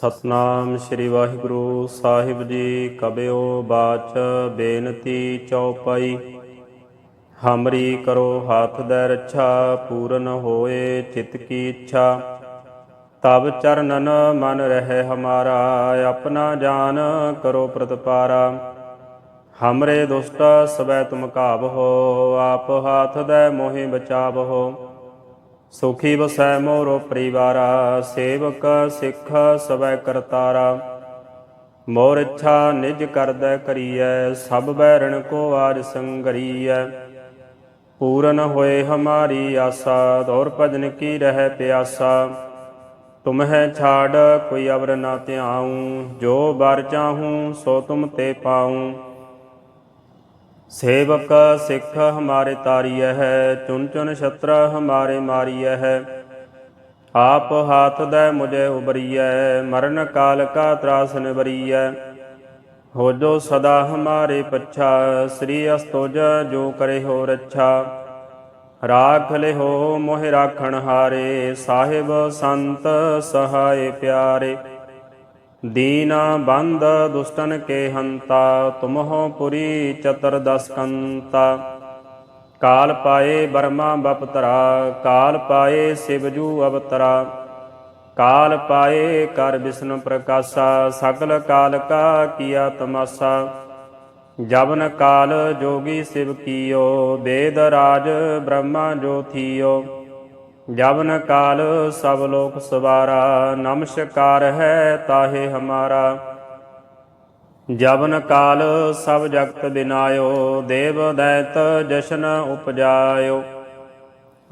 ਸਤਨਾਮ ਸ੍ਰੀ ਵਾਹਿਗੁਰੂ ਸਾਹਿਬ ਜੀ, ਕਬਿਓ ਬਾਚ ਬੇਨਤੀ ਚੌਪਾਈ। ਹਮਰੀ ਕਰੋ ਹੱਥ ਦੇ ਰੱਛਾ, ਪੂਰਨ ਹੋਏ ਚਿਤ ਕੀ ਇੱਛਾ। ਤਬ ਚਰਨਨ ਮਨ ਰਹਿ ਹਮਾਰਾ, ਆਪਣਾ ਜਾਨ ਕਰੋ ਪ੍ਰਤਪਾਰਾ। ਹਮਰੇ ਦੁਸ਼ਟ ਸਵੈ ਤੁਮ ਕਾਬਹੋ ਆਪ ਹਾਥ ਦੇ ਮੋਹਿ ਬਚਾਵਹੋ ਸੁਖੀ ਵਸੈ ਮੋਰੋ ਪਰਿਵਾਰਾ, ਸੇਵਕ ਸਿੱਖ ਸਵੈ ਕਰਤਾਰਾ। ਮੋਰ ਇੱਛਾ ਨਿਜ ਕਰਦੈ ਕਰੀਐ, ਸਭ ਬੈਰਣ ਕੋ ਆਜ ਸੰਗਰੀਐ ਪੂਰਨ ਹੋਏ ਹਮਾਰੀ ਆਸਾ, ਦੌਰ ਭਜਨ ਕੀ ਰਹਿ ਪਿਆਸਾ। ਤੁਮਹਿ ਛਾੜ, ਕੋਈ ਅਵਰ ਨਾ ਧਿਆਉ, ਜੋ ਬਰ ਚਾਹੂੰ, ਸੋ ਤੁਮ ਤੇ ਪਾਉ। ਸੇਵਕ ਸਿੱਖ ਹਮਾਰੇ ਤਾਰੀਐ ਹੈ ਚੁਨ ਚੁਨ ਛਤਰ ਹਮਾਰੇ ਮਾਰੀਐ ਹੈ। ਆਪ ਹਾਥ ਦੇ ਮੁਝੇ ਉਬਰੀਐ, ਮਰਨ ਕਾਲ ਕਾ ਤਰਾਸ ਨਿਬਰੀਐ ਹੋ ਜੋ ਸਦਾ ਹਮਾਰੇ ਪੱਛਾ, ਸ੍ਰੀ ਅਸਤੋਜ ਜੋ ਕਰੇ ਹੋ ਰੱਛਾ। ਰਾਖ ਲਿਹੋ ਮੋਹਿ ਰਾਖਣ ਹਾਰੇ, ਸਾਹਿਬ ਸੰਤ ਸਹਾਏ ਪਿਆਰੇ। ਦੀਨਾ ਬੰਦ ਦੁਸ਼ਟਨ ਕੇ ਹੰਤਾ ਤੁਮਹੁ ਪੁਰੀ ਚਤਰ ਦਸ ਕੰਤਾ ਕਾਲ ਪਾਏ ਬਰਮਾ ਬਪਤਰਾ, ਕਾਲ ਪਾਏ ਸਿਵਜੂ ਅਵਤਰਾ। ਕਾਲ ਪਾਏ ਕਰ ਵਿਸ਼ਨ ਪ੍ਰਕਾਸ਼ਾ, ਸਗਲ ਕਾਲ ਕਾ ਕੀਆ ਤਮਾਸਾ। ਜਬਨ ਕਾਲ ਜੋਗੀ ਸਿਵ ਕੀਓ ਵੇਦ ਰਾਜ ਬ੍ਰਹਮਾ ਜੋ ਜਬਨ ਕਾਲ ਸਭ ਲੋਕ ਸਵਾਰਾ, ਨਮਸਕਾਰ ਹੈ ਤਾਹੇ ਹਮਾਰਾ। ਜਬਨ ਕਾਲ ਸਭ ਜਗਤ ਬਿਨਾਇਓ, ਦੇਵ ਦੈਤ ਜਸ਼ਨ ਉਪਜਾਇਓ।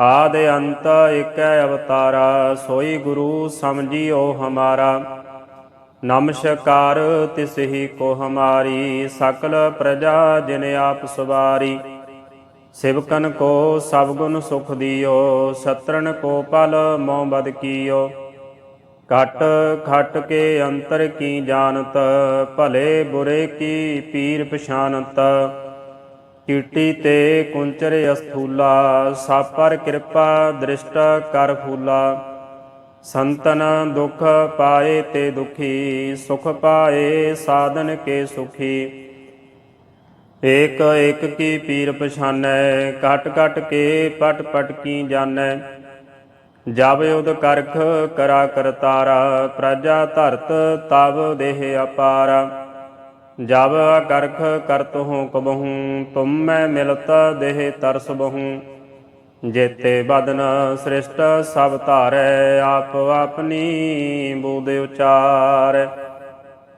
ਆਦ ਅੰਤ ਏਕੈ ਅਵਤਾਰਾ, ਸੋਈ ਗੁਰੂ ਸਮਝਿਓ ਹਮਾਰਾ। ਨਮਸਕਾਰ ਤਿਸ ਕੋ ਹਮਾਰੀ, ਸਕਲ ਪ੍ਰਜਾ ਜਿਨ ਆਪ ਸਵਾਰੀ। ਸਿਵਕਨ ਕੋ ਸਭ ਗੁਣ ਸੁਖ ਦਿਓ ਸਤਰਨ ਕੋ ਪਲ ਮੋਹ ਬਦ ਕੀਓ। ਕਟ ਖਟ ਕੇ ਅੰਤਰ ਕੀ ਜਾਣਤ, ਭਲੇ ਬੁਰੇ ਕੀ ਪੀਰ ਪਛਾਨਤ। ਕੀਟੀ ਤੇ ਕੁੰਚਰ ਅਸਥੂਲਾ ਸਾਪਰ ਕਿਰਪਾ ਦ੍ਰਿਸ਼ਟ ਕਰ ਫੂਲਾ। ਸੰਤਨ ਦੁਖ ਪਾਏ ਤੇ ਦੁਖੀ, ਸੁਖ ਪਾਏ ਸਾਧਨ ਕੇ ਸੁਖੀ। ਏਕ ਏਕ ਕੀ ਪੀਰ ਪਛਾਨੈ ਕਟ ਕਟ ਕੇ ਪਟ ਪਟ ਕੀ ਜਾਣੈ। ਜਬ ਉਦ ਕਰਖ, ਕਰਾ ਕਰਤਾਰਾ ਪ੍ਰਜਾ ਧਰਤ ਤਬ ਦੇਹ ਅਪਾਰਾ। ਜਬ ਕਰਖ, ਕਰਤ ਹੂੰ ਕਬਹੂ, ਤੁਮ ਮੈਂ ਮਿਲਤ ਦੇਹ ਤਰਸ ਬਹੂ। ਜੇਤੇ ਬਦਨ ਸ੍ਰਿਸ਼ਟ ਸਭ ਧਾਰੈ, ਆਪ ਆਪਣੀ ਬੂਦ ਉਚਾਰ।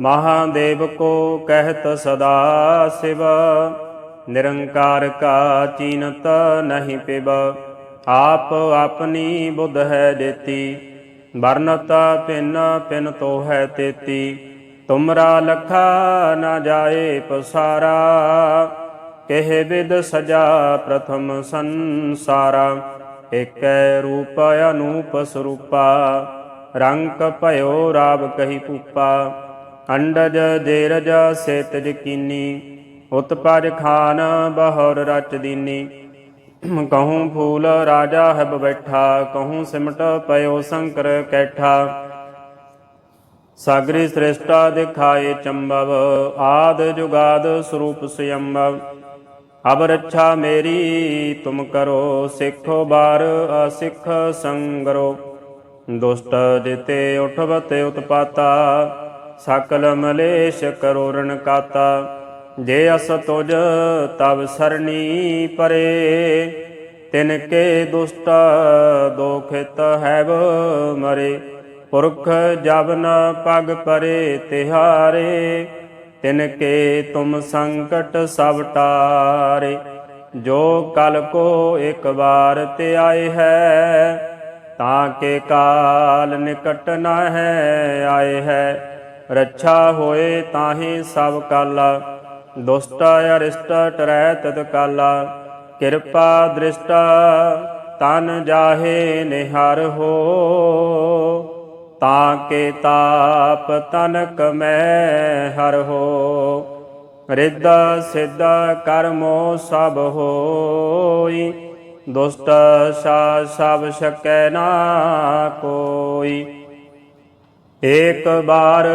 ਮਹਾਦੇਵ ਕੋ ਕਹਿਤ ਸਦਾ ਸਿਵ, ਨਿਰੰਕਾਰ ਕਾ ਚੀਨਤ ਨਹੀਂ ਪਿਬ ਆਪ ਆਪਣੀ ਬੁੱਧ ਹੈ ਦੇਤੀ ਵਰਨਤ ਪਿਨ ਪਿਨ ਤੋ ਹੈ ਤੇਤੀ। ਤੁਮਰਾ ਲਖਾ ਨਾ ਜਾਏ ਪਸਾਰਾ, ਕਹਿ ਵਿਦ ਸਜਾ ਪ੍ਰਥਮ ਸੰਸਾਰਾ। ਏਕੈ ਰੂਪ ਅਨੂਪ ਸਰੂਪਾ, ਰੰਗ ਭਇਓ ਰਾਵ ਕਹੀ ਪੂਪਾ ਅੰਡਜ ਜੇਰਜ ਸੇਤਜ ਕੀਨੀ ਉਤਪਜ ਖਾਨ ਬਹੁਰ ਰਚ ਦੀਨੀ। ਕਹੂੰ ਫੂਲ ਰਾਜਾ ਹੈ ਬੈਠਾ, ਕਹੂੰ ਸਿਮਟ ਪਇਓ ਸ਼ੰਕਰ ਕੈਠਾ। ਸਾਗਰੀ ਸ੍ਰੇਸ਼ਟਾ ਦਿਖਾਏ ਚੰਬਵ, ਆਦ ਜੁਗਾਦ ਸਰੂਪ ਸਯੰਭਵ ਅਬ ਰੱਛਾ ਮੇਰੀ, ਤੁਮ ਕਰੋ ਸਿੱਖੋ ਬਾਰ ਅਸਿੱਖ ਸੰਗਰੋ। ਦੁਸ਼ਟ ਜਿਤੇ ਉਠਵਤ ਉਤਪਾਤਾ ਸਕਲ ਮਲੇਸ਼ ਕਰੋਰਣ ਕਾਤਾ, ਜੇ ਅਸ ਤੁਜ ਤਬ ਸਰਣੀ ਪਰੇ। ਤਿਨ ਕੇ ਦੁਸ਼ਟ ਦੋਖਿਤ ਹੈਵ ਮਰੇ, ਪੁਰਖ ਜਬ ਨ ਪਗ ਪਰੇ ਤਿਹਾਰੇ। ਤਿਨ ਕੇ ਤੁਮ ਸੰਕਟ ਸਭ ਟਾਰੇ, ਜੋ ਕਲ ਕੋ ਇੱਕ ਵਾਰ ਤੇ ਆਏ ਹੈ, ਤਾਂ ਕੇ ਕਾਲ ਨਿਕਟ ਨਾ ਹੈ, ਆਏ ਹੈ। ਰੱਛਾ ਹੋਏ ਤਾਹੀ ਸਭ ਕਾਲਾ। ਦੁਸ਼ਟ ਅਰਿਸ਼ਟ ਟਰੈ ਤਤ ਕਾਲਾ। ਕਿਰਪਾ ਦ੍ਰਿਸ਼ਟਾ ਤਨ ਜਾਹੇ ਨਿਹਰ ਹੋ। ਤਾਂ ਕੇ ਤਾਪ ਤਨਕ ਮੈਂ ਹਰ ਹੋ। ਰਿੱਧ ਸਿੱਧ ਕਰਮੋ ਸਭ ਹੋਈ। ਦੁਸ਼ਟ ਸਾ ਸਭ ਸਕੈ ਨਾ ਕੋਈ। ਏਕ ਬਾਰ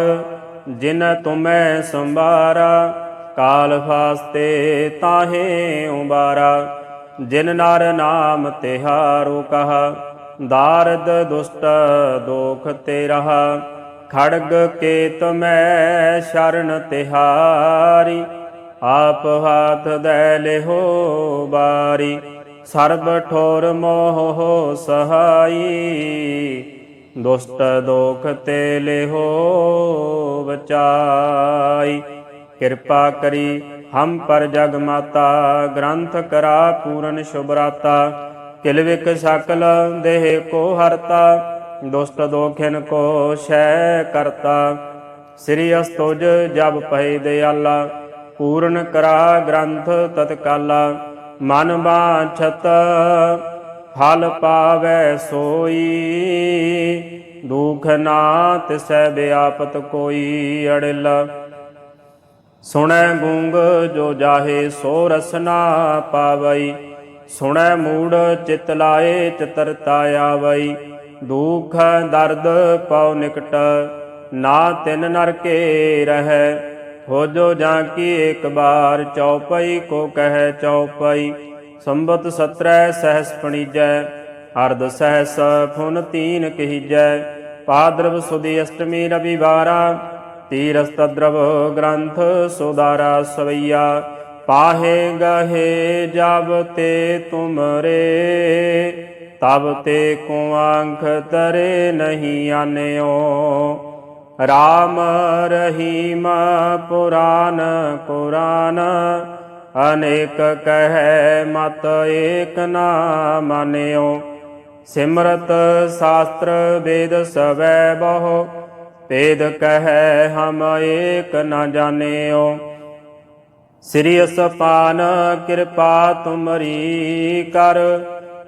ਜਿਨ ਤੁਮੈ ਸੰਭਾਰਾ, ਕਾਲ ਫਾਸਤੇ ਤਾਹੇ ਉਬਾਰਾ। ਜਿਨ ਨਰ ਨਾਮ ਤਿਹਾਰੂ ਕਹਾ, ਦਾਰਦ ਦੁਸ਼ਟ ਦੋਖ ਤੇ ਰਹਾ ਖੜਗ ਕੇਤ ਮੈਂ ਸ਼ਰਨ ਤਿਹਾਰੀ, ਆਪ ਹਾਥ ਦੈ ਲਿਹੋ ਬਾਰੀ। ਸਰਬ ਠੋਰ ਮੋਹ ਸਹਾਈ ਦੁਸ਼ਟ ਦੋਖ ਤੇ ਲਿਹੋ ਬਚਾਈ ਕਿਰਪਾ ਕਰੀ ਹਮ ਪਰ ਜਗ ਮਾਤਾ, ਗ੍ਰੰਥ ਕਰਾ ਪੂਰਨ ਸ਼ੁਭਰਾਤਾ ਕਿਲਵਿਕ ਸਕਲ ਦੇਹ ਕੋ ਹਰਤਾ, ਦੁਸ਼ਟ ਦੋਖਿਨ ਕੋ ਸ਼ੈ ਕਰਤਾ। ਸ੍ਰੀ ਅਸਤੁਜ ਜਬ ਪਏ ਦਿਆਲਾ, ਪੂਰਨ ਕਰਾ ਗ੍ਰੰਥ ਤਤਕਾਲਾ। ਮਨ ਬਾਛਤ ਫਲ ਪਾਵੈ ਸੋਈ। ਦੁਖ ਨਾ ਤਿਸੈ ਬਿਆਪਤ ਕੋਈ ਅੜਿਲ। ਸੁਣੈ ਗੂੰਗ ਜੋ ਜਾਹੇ ਸੋ ਰਸਨਾ ਪਾਵਈ। ਸੁਣੈ ਮੂੜ ਚਿਤ ਲਾਏ ਚਤਰਤਾ ਆਵਈ। ਦੁਖ ਦਰਦ ਪਉ ਨਿਕਟ, ਨਾ ਤਿਨ ਨਰ ਕੇ ਰਹੈ। ਹੋ ਜੋ ਜਾਂ ਕੀ ਇੱਕ ਬਾਰ ਚਉਪਈ, ਕੋ ਕਹੈ ਚਉਪਈ। ਸੰਬਤ ਸਤਰੈ, ਸਹਸ ਪਣੀਜੈ। ਅਰਧ ਸਹਸ, ਫੁਨ ਤੀਨ ਕਹੀਜੈ। ਪਾਦਰਵ ਸੁਦੀ ਅਸ਼ਟਮੀ ਰਵਿਵਾਰਾ। ਤੀਰਸ ਤਦਰਵ ਗ੍ਰੰਥ ਸੁਦਾਰਾ ਸਵਈਆ। ਪਾਹੇ ਗਹੇ ਜਬ ਤੇ ਤੁਮਰੇ। ਤਬ ਤੇ ਕੋ ਆਂਖ ਤਰੇ ਨਹੀਂ ਆਨਿਓ। ਰਾਮ ਰਹੀਮ ਪੁਰਾਨ ਕੁਰਾਨ। ਅਨੇਕ ਕਹੈ ਮਤ ਏਕ ਨਾ ਮਾਨਿਓ ਸਿਮਰਤ ਸ਼ਾਸਤਰ ਵੇਦ ਸਵੈ ਬਹੁ। ਭੇਦ ਕਹੈ ਹਮ ਏਕ ਨਾ ਜਾਣਿਓ। ਸ੍ਰੀ ਅਸਪਾਨ ਕਿਰਪਾ ਤੁਮਰੀ ਕਰ।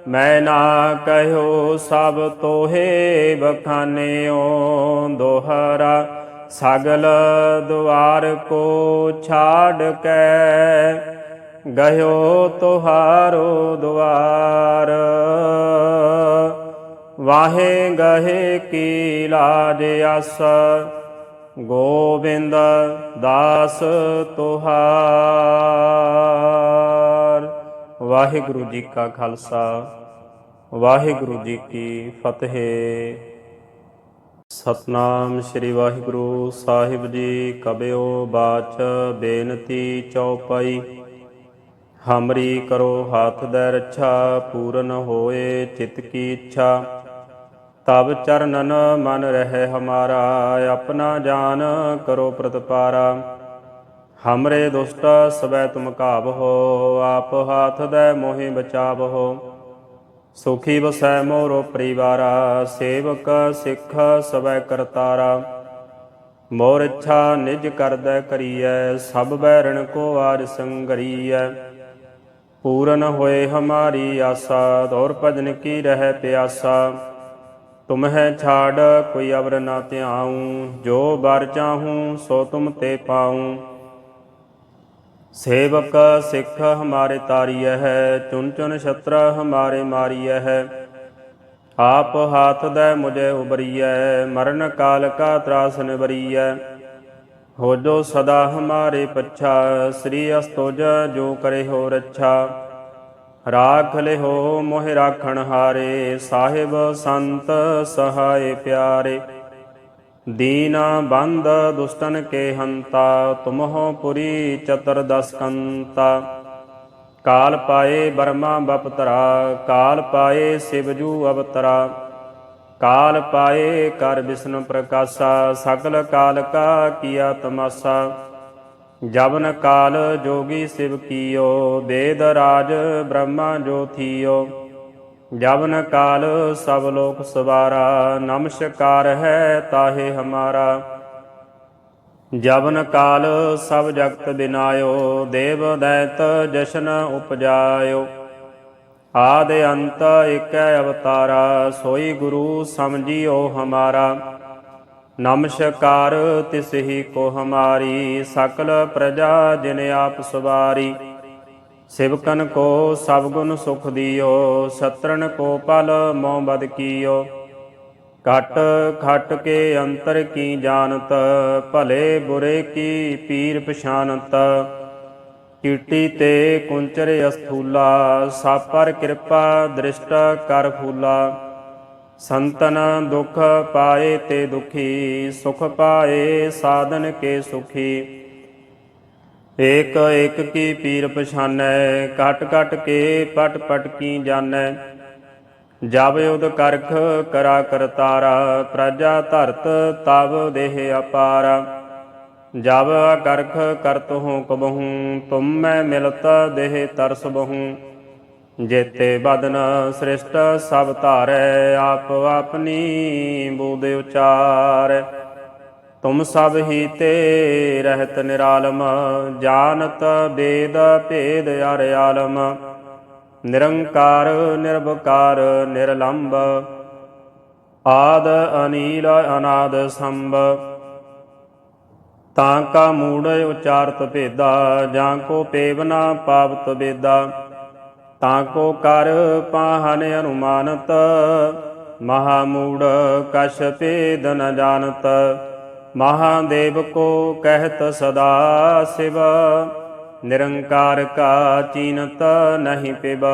ਮੈਂ ਨਾ ਕਹਿਓ ਸਭ ਤੋਹੇ ਬਖਾਨਿਓ। ਦੋਹਰਾ ਸਗਲ ਦੁਆਰ ਕੋ ਛਾੜ ਕੇ। ਗਇਓ ਤੁਹਾਰੋ ਦੁਆਰ। ਵਾਹੇ ਗਹੇ ਕੀ ਲਾਜ ਅਸ। ਗੋਬਿੰਦ ਦਾਸ ਤੁਹਾਰ। ਵਾਹਿਗੁਰੂ ਜੀ ਕਾ ਖਾਲਸਾ, ਵਾਹਿਗੁਰੂ ਜੀ ਕੀ ਫਤਿਹ। ਸਤਨਾਮ ਸ੍ਰੀ ਵਾਹਿਗੁਰੂ ਸਾਹਿਬ ਜੀ, ਕਬਿਓ ਬਾਚ ਬੇਨਤੀ ਚਉਪਈ ਹਮਰੀ ਕਰੋ ਹੱਥ ਦੇ ਰੱਛਾ, ਪੂਰਨ ਹੋਏ ਚਿਤ ਕੀ ਇੱਛਾ। ਤਬ ਚਰਨਨ ਮਨ ਰਹਿ ਹਮਾਰਾ, ਆਪਣਾ ਜਾਨ ਕਰੋ ਪ੍ਰਤਪਾਰਾ। ਹਮਰੇ ਦੁਸ਼ਟ ਸਵੈ ਤੁਮ ਕਾਬਹੋ ਆਪ ਹਾਥ ਦੇ ਮੋਹਿ ਬਚਾਵਹੋ ਸੁਖੀ ਵਸੈ ਮੋਰੋ ਪਰਿਵਾਰਾ, ਸੇਵਕ ਸਿੱਖ ਸਵੈ ਕਰਤਾਰਾ। ਮੋਰ ਇੱਛਾ ਨਿਜ ਕਰਦੈ ਕਰੀਐ, ਸਭ ਬੈਰਣ ਕੋ ਆਜ ਸੰਗਰੀਐ। ਪੂਰਨ ਹੋਏ ਹਮਾਰੀ ਆਸਾ, ਦੌਰ ਭਜਨ ਕੀ ਰਹਿ ਪਿਆਸਾ। ਤੁਮਹਿ ਛਾੜ, ਕੋਈ ਅਵਰ ਨਾ ਧਿਆਉ, ਜੋ ਬਰ ਚਾਹੂੰ, ਸੋ ਤੁਮ ਤੇ ਪਾਉ। ਸੇਵਕ, ਸਿੱਖ ਹਮਾਰੇ ਤਾਰੀਐ ਹੈ ਚੁਨ ਚੁਨ ਛਤਰ ਹਮਾਰੇ ਮਾਰੀਐ ਹੈ। ਆਪ ਹਾਥ ਦੇ ਮੁਝੇ ਉਬਰੀਐ ਮਰਨ ਕਾਲ ਕਾ ਤਰਾਸ ਨਿਬਰੀਐ ਹੋ ਜੋ ਸਦਾ ਹਮਾਰੇ ਪੱਛਾ, ਸ੍ਰੀ ਅਸਤੁਜ ਜੋ ਕਰੇ ਹੋ ਰੱਛਾ। ਰਾਖ ਲਿਹੋ ਮੋਹਿ ਰਾਖਣ ਹਾਰੇ, ਸਾਹਿਬ ਸੰਤ ਸਹਾਏ ਪਿਆਰੇ। ਦੀਨਾ ਬੰਦ ਦੁਸ਼ਟਨ ਕੇ ਹੰਤਾ, ਤੁਮਹੁ ਪੁਰੀ ਚਤਰ ਦਸ ਕੰਤਾ। ਕਾਲ ਪਾਏ ਬਰਮਾ ਬਪਤਰਾ, ਕਾਲ ਪਾਏ ਸਿਵਜੂ ਅਵਤਰਾ। ਕਾਲ ਪਾਏ ਕਰ ਵਿਸ਼ਨ ਪ੍ਰਕਾਸ਼ਾ, ਸਗਲ ਕਾਲ ਕਾ ਕੀਆ ਤਮਾਸਾ। ਜਬਨ ਕਾਲ ਜੋਗੀ ਸਿਵ ਕੀਓ ਵੇਦ ਰਾਜ ਬ੍ਰਹਮਾ ਜੋ ਜਵਨ ਕਾਲ ਸਭ ਲੋਕ ਸਵਾਰਾ, ਨਮਸਕਾਰ ਹੈ ਤਾਹੇ ਹਮਾਰਾ। ਜਵਨ ਕਾਲ ਸਭ ਜਗਤ ਬਿਨਾਇਓ, ਦੇਵ ਦੈਤ ਜਸ਼ਨ ਉਪਜਾਇਓ। ਆਦ ਅੰਤ ਏਕੈ ਅਵਤਾਰਾ, ਸੋਈ ਗੁਰੂ ਸਮਝਿਓ ਹਮਾਰਾ। ਨਮਸਕਾਰ ਤਿਸ ਕੋ ਹਮਾਰੀ, ਸਕਲ ਪ੍ਰਜਾ ਜਿਨ ਆਪ ਸਵਾਰੀ। ਸਿਵਕਨ ਕੋ ਸਭ ਗੁਣ ਸੁਖ ਦਿਓ ਸਤਰਨ ਕੋ ਪਲ ਮੋਹ ਬਦ ਕੀਓ। ਕਟ ਖਟ ਕੇ ਅੰਤਰ ਕੀ ਜਾਣਤ, ਭਲੇ ਬੁਰੇ ਕੀ ਪੀਰ ਪਛਾਨਤ ਕੀਟੀ ਤੇ ਕੁੰਚਰ ਅਸਥੂਲਾ, ਸਾਪਰ ਕਿਰਪਾ ਦ੍ਰਿਸ਼ਟ ਕਰ ਫੂਲਾ। ਸੰਤਨ ਦੁਖ ਪਾਏ ਤੇ ਦੁਖੀ, ਸੁਖ ਪਾਏ ਸਾਧਨ ਕੇ ਸੁਖੀ। ਏਕ ਏਕ ਕੀ ਪੀਰ ਪਛਾਨੈ ਕਟ ਕਟ ਕੇ ਪਟ ਪਟ ਕੀ ਜਾਣੈ ਜਬ ਉਦ ਕਰਖ ਕਰਾ ਕਰਤਾਰਾ, ਪ੍ਰਜਾ ਧਰਤ ਤਬ ਦੇਹ ਅਪਾਰਾ। ਜਬ ਕਰਖ ਕਰਤ ਹੂੰ ਕਬਹੂ, ਤੁਮ ਮੈਂ ਮਿਲਤ ਦੇਹ ਤਰਸ ਬਹੂ। ਜੇਤੇ ਬਦਨ ਸ੍ਰਿਸ਼ਟ ਸਭ ਧਾਰੈ, ਆਪ ਆਪਣੀ ਬੂਦ ਉਚਾਰੈ। ਤੁਮ ਸਭ ਹੀ ਤੇ ਰਹਿਤ ਨਿਰਾਲਮ ਜਾਣਤ ਬੇਦ ਭੇਦ ਅਰ ਆਲਮ। ਨਿਰੰਕਾਰ ਨਿਰਭਕਾਰ ਨਿਰਲੰਭ ਆਦ ਅਨੀਲ, ਅਨਾਦ ਸੰਭ। ਤਾਂ ਕਾ ਮੂੜ ਉਚਾਰਤ ਭੇਦਾ, ਜਾਂ ਕੋ ਪੇਵਨਾ ਪਾਵਤ ਬੇਦਾ ਤਾਂ ਕੋ ਕਰ ਪਾਹਨ ਅਨੁਮਾਨਤ, ਮਹਾ ਮੂੜ ਕਛ ਭੇਦ ਨ ਜਾਣਤ। ਮਹਾਦੇਵ ਕੋ ਕਹਿਤ ਸਦਾ ਸਿਵ, ਨਿਰੰਕਾਰ ਕਾ ਚੀਨਤ ਨਹੀਂ ਪਿਬ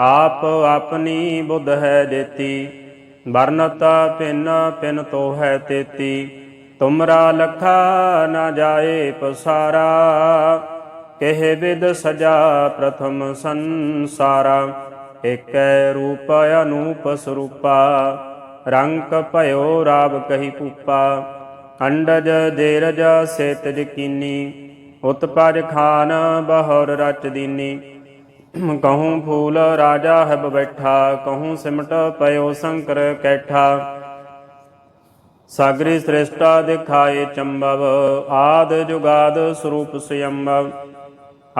ਆਪ ਆਪਣੀ ਬੁੱਧ ਹੈ ਦੇਤੀ ਵਰਨਤ ਪਿਨ ਪਿਨ ਤੋ ਹੈ ਤੇਤੀ। ਤੁਮਰਾ ਲਖਾ ਨਾ ਜਾਏ ਪਸਾਰਾ, ਕਹਿ ਵਿਦ ਸਜਾ ਪ੍ਰਥਮ ਸੰਸਾਰਾ, ਏਕੈ ਰੂਪ ਅਨੂਪ ਸਰੂਪਾ, ਰੰਗ ਭਇਓ ਰਾਵ ਕਹੀ ਪੂਪਾ ਅੰਡਜ ਜੇਰਜ ਸੇਤਜ ਕੀਨੀ ਉਤਪਜ ਖਾਨ ਬਹਰ ਰਚ ਦੀਨੀ। ਕਹੂੰ ਫੂਲ ਰਾਜਾ ਹੈ ਬੈਠਾ, ਕਹੂੰ ਸਿਮਟ ਪਇਓ ਸ਼ੰਕਰ ਕੈਠਾ ਸਾਗਰੀ ਸ੍ਰੇਸ਼ਟਾ ਦਿਖਾਏ ਚੰਬਵ, ਆਦ ਜੁਗਾਦ ਸਰੂਪ ਸਯੰਭਵ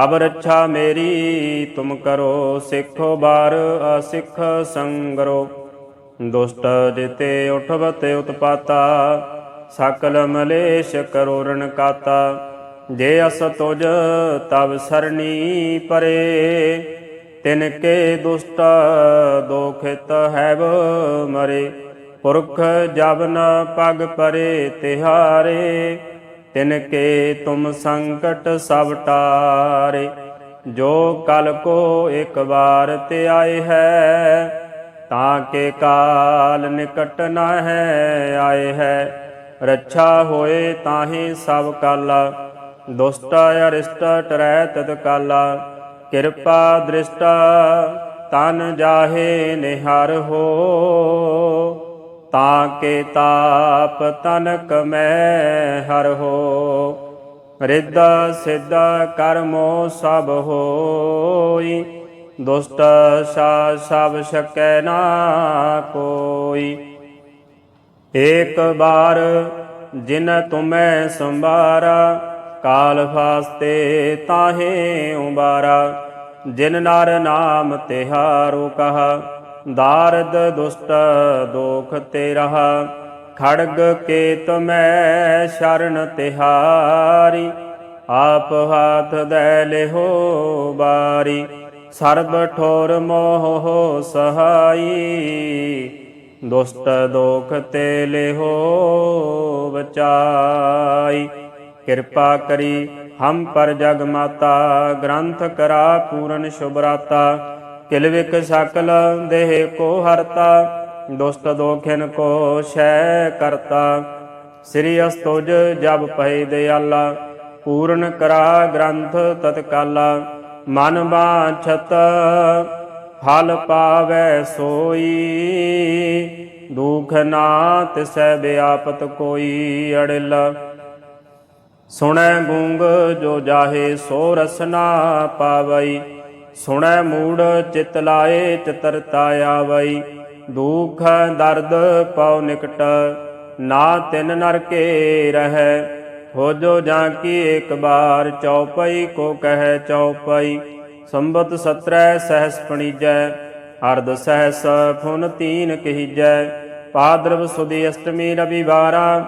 ਅਬ ਰੱਛਾ ਮੇਰੀ, ਤੁਮ ਕਰੋ ਸਿੱਖੋ ਬਾਰ, ਅਸਿੱਖ ਸੰਗਰੋ। ਦੁਸ਼ਟ ਜਿਤੇ ਉਠਵਤੇ ਉਤਪਾਤਾ, ਸਕਲ ਮਲੇਸ਼ ਕਰੋ ਰਣ ਕਾਤਾ ਜੇ ਅਸ ਤੁਜ ਤਬ ਸਰਣੀ ਪਰੇ। ਤਿਨ ਕੇ ਦੁਸ਼ਟ ਦੋਖਿਤ ਹੈਵ ਮਰੇ। ਪੁਰਖ ਜਬ ਨ ਪਗ ਪਰੇ ਤਿਹਾਰੇ ਤਿਨ ਕੇ ਤੁਮ ਸੰਕਟ ਸਭ ਟਾਰੇ। ਜੋ ਕਲ ਕੋ ਇੱਕ ਵਾਰ ਤੇ ਆਏ ਹੈ ਤਾਂ ਕੇ ਕਾਲ ਨਿਕਟ ਨਾ ਹੈ, ਆਏ ਹੈ। ਰੱਛਾ ਹੋਏ ਤਾਹੀ ਸਭ ਕਾਲਾ, ਦੁਸ਼ਟ ਅਰਿਸ਼ਟ ਟਰੈ ਤਤ ਕਾਲਾ। ਕਿਰਪਾ ਦ੍ਰਿਸ਼ਟਾ ਤਨ ਜਾਹੇ ਨਿਹਰ ਹੋ। ਤਾਂ ਕੇ ਤਾਪ ਤਨਕ ਮੈਂ ਹਰ ਹੋ, ਰਿੱਧ ਸਿੱਧ ਕਰਮੋ ਸਭ ਹੋਈ, ਦੁਸ਼ਟ ਸਾ ਸਭ ਸਕੈ ਨਾ ਕੋਈ। ਏਕ ਬਾਰ ਜਿਨ ਤੁਮੈ ਸੰਭਾਰਾ, ਕਾਲ ਫਾਸਤੇ ਤਾਹੇ ਉਬਾਰਾ, ਜਿਨ ਨਰ ਨਾਮ ਤਿਹਾਰੋ ਕਹਾ ਦਾਰਦ ਦੁਸ਼ਟ ਦੋਖ ਤੇ ਰਹਾ ਖੜਗ ਕੇਤ ਮੈਂ ਸ਼ਰਨ ਤਿਹਾਰੀ, ਆਪ ਹਾਥ ਦੈ ਲਿਹੋ ਬਾਰੀ, ਸਰਬ ਠੋਰ ਮੋਹ ਸਹਾਈ, ਦੁਸ਼ਟ ਦੋਖ ਤੇ ਲਿਹੋ ਬਚਾਈ। ਕਿਰਪਾ ਕਰੀ ਹਮ ਪਰ ਜਗ ਮਾਤਾ, ਗ੍ਰੰਥ ਕਰਾ ਪੂਰਨ ਸ਼ੁਭਰਾਤਾ ਕਿਲਵਿਕ ਸਕਲ ਦੇਹ ਕੋ ਹਰਤਾ, ਦੁਸ਼ਟ ਦੋਖਿਨ ਕੋ ਸ਼ੈ ਕਰਤਾ। ਸ੍ਰੀ ਅਸਤੁਜ ਜਬ ਪਏ ਦਿਆਲਾ, ਪੂਰਨ ਕਰਾ ਗ੍ਰੰਥ ਤਤਕਾਲਾ। ਮਨ ਬਾਛਤ ਹਲ ਪਾਵੈ ਸੋਈ, ਦੁਖ ਨਾ ਤਿਸੈ ਬਿਆਪਤ ਕੋਈ ਅੜਿਲ। ਸੁਣੈ ਗੂੰਗ ਜੋ ਜਾਹੇ ਸੋ ਰਸਨਾ ਪਾਵਈ। ਸੁਣੈ ਮੂੜ, ਚਿਤ ਲਾਏ, ਚਤਰਤਾ ਆਵਈ। ਦੁਖ, ਦਰਦ ਪਉ ਨਿਕਟ, ਨਾ ਤਿਨ ਨਰ ਕੇ ਰਹਿ। ਹੋ ਜੋ ਜਾਂ ਕੀ ਇੱਕ ਬਾਰ, ਚਉਪਈ ਕੋ ਕਹੈ ਚਉਪਈ। ਸੰਬਤ ਸਤਰੈ ਸਹਸ ਪਣੀਜੈ ਅਰਧ ਸਹਸ ਫੁਨ ਤੀਨ ਕਹੀਜੈ। ਪਾਦਰਵ ਸੁਦੀ ਅਸ਼ਟਮੀ ਰਵਿਵਾਰਾ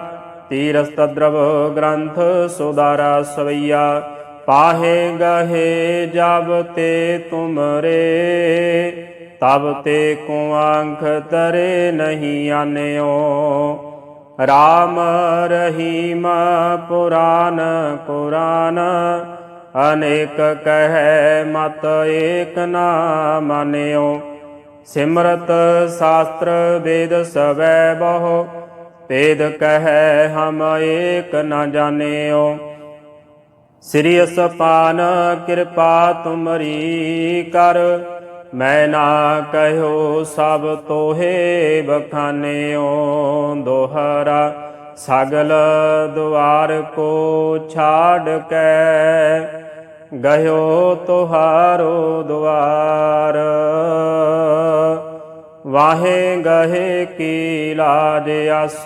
ਤੀਰਸ ਤਦਰਵ ਗ੍ਰੰਥ ਸੁਦਾਰਾ ਸਵਈਆ। ਪਾਹੇ ਗਹੇ ਜਬ ਤੇ ਤੁਮਰੇ, ਤਬ ਤੇ ਕੋ ਆਂਖ ਤਰੇ ਨਹੀਂ ਆਨਿਓ। ਰਾਮ ਰਹੀਮ ਪੁਰਾਨ ਕੁਰਾਨ, ਅਨੇਕ ਕਹੈ ਮਤ ਏਕ ਨਾ ਮਾਨਿਓ। ਸਿਮਰਤ ਸ਼ਾਸਤਰ ਵੇਦ ਸਵੈ ਬਹੁ ਭੇਦ ਕਹੈ ਹਮ ਏਕ ਨ ਜਾਣਿਓ। ਸ੍ਰੀ ਅਸਪਾਨ ਕਿਰਪਾ ਤੁਮਰੀ ਕਰ, ਮੈਂ ਨਾ ਕਹਿਓ ਸਭ ਤੋਹੇ ਬਖਾਨਿਓ ਦੋਹਰਾ, ਸਗਲ ਦੁਆਰ ਕੋ ਛਾੜ ਕੇ ਗਇਓ ਤੁਹਾਰੋ ਦੁਆਰ ਵਾਹੇ ਗਹੇ ਕੀ ਲਾਜ ਅਸ